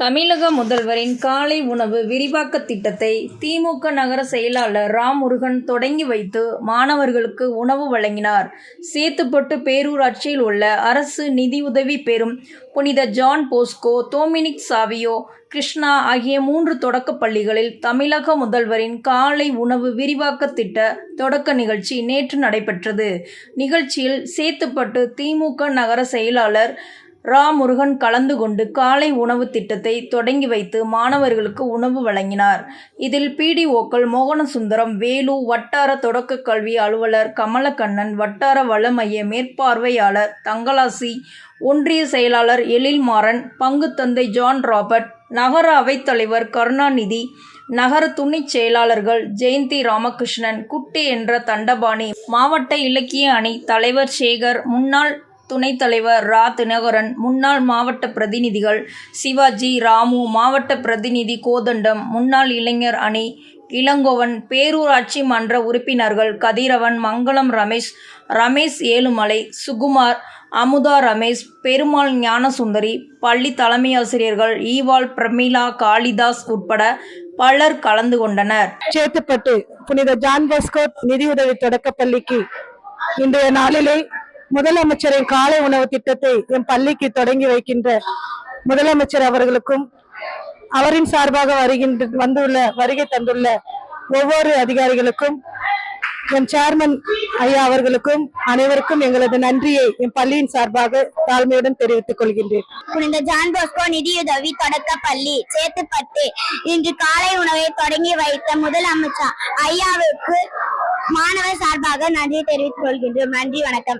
தமிழக முதல்வரின் காலை உணவு விரிவாக்க திட்டத்தை திமுக நகர செயலாளர் ராமுருகன் தொடங்கி வைத்து மாணவர்களுக்கு உணவு வழங்கினார். சேத்துப்பட்டு பேரூராட்சியில் உள்ள அரசு நிதியுதவி பெறும் புனித John Bosco Dominic Savio Krishna ஆகிய மூன்று தொடக்க பள்ளிகளில் தமிழக முதல்வரின் காலை உணவு விரிவாக்க திட்ட தொடக்க நிகழ்ச்சி நேற்று நடைபெற்றது. நிகழ்ச்சியில் சேத்துப்பட்டு திமுக நகர செயலாளர் ரா முருகன் கலந்து கொண்டு காலை உணவு திட்டத்தை தொடங்கி வைத்து மாணவர்களுக்கு உணவு வழங்கினார். இதில் பிடிஓக்கள் மோகனசுந்தரம் வேலு வட்டார தொடக்க கல்வி அலுவலர் கமலக்கண்ணன் வட்டார வள மைய மேற்பார்வையாளர் தங்கலாசி ஒன்றிய செயலாளர் எழில்மாறன் பங்கு தந்தை ஜான் ராபர்ட் நகர அவைத்தலைவர் கருணாநிதி நகர துணைச் செயலாளர்கள் ஜெயந்தி ராமகிருஷ்ணன் குட்டி என்ற தண்டபாணி மாவட்ட இலக்கிய அணி தலைவர் சேகர் முன்னாள் துணைத் தலைவர் ரா. தினகரன் முன்னாள் மாவட்ட பிரதிநிதிகள் சிவாஜி ராமு மாவட்ட பிரதிநிதி கோதண்டம் முன்னாள் இளைஞர் அணி இளங்கோவன் பேரூராட்சி மன்ற உறுப்பினர்கள் கதிரவன் மங்களம் ரமேஷ் ரமேஷ் ஏழுமலை சுகுமார் அமுதா ரமேஷ் பெருமாள் ஞானசுந்தரி பள்ளி தலைமையாசிரியர்கள் ஈவாள் பிரமிளா காளிதாஸ் உட்பட பலர் கலந்து கொண்டனர். சேத்துப்பட்டு புனித ஜான் பாஸ்கோ நிதியுதவி தொடக்கப்பள்ளிக்கு இன்றைய நாளிலே முதலமைச்சரின் காலை உணவு திட்டத்தை என் பள்ளிக்கு தொடங்கி வைக்கின்ற முதலமைச்சர் அவர்களுக்கும் அவரின் சார்பாக வருகின்ற வந்துள்ள வருகை தந்துள்ள ஒவ்வொரு அதிகாரிகளுக்கும் என் சேர்மன் ஐயா அவர்களுக்கும் அனைவருக்கும் எங்களது நன்றியை என் பள்ளியின் சார்பாக தாழ்மையுடன் தெரிவித்துக் கொள்கின்றேன். புனித ஜான் போஸ்கோ நிதியுதவி தொடக்க பள்ளி சேத்துப்பட்டு இன்று காலை உணவை தொடங்கி வைத்த முதலமைச்சர் ஐயாவுக்கு மாணவர் சார்பாக நன்றி தெரிவித்துக் கொள்கின்றோம். நன்றி வணக்கம்.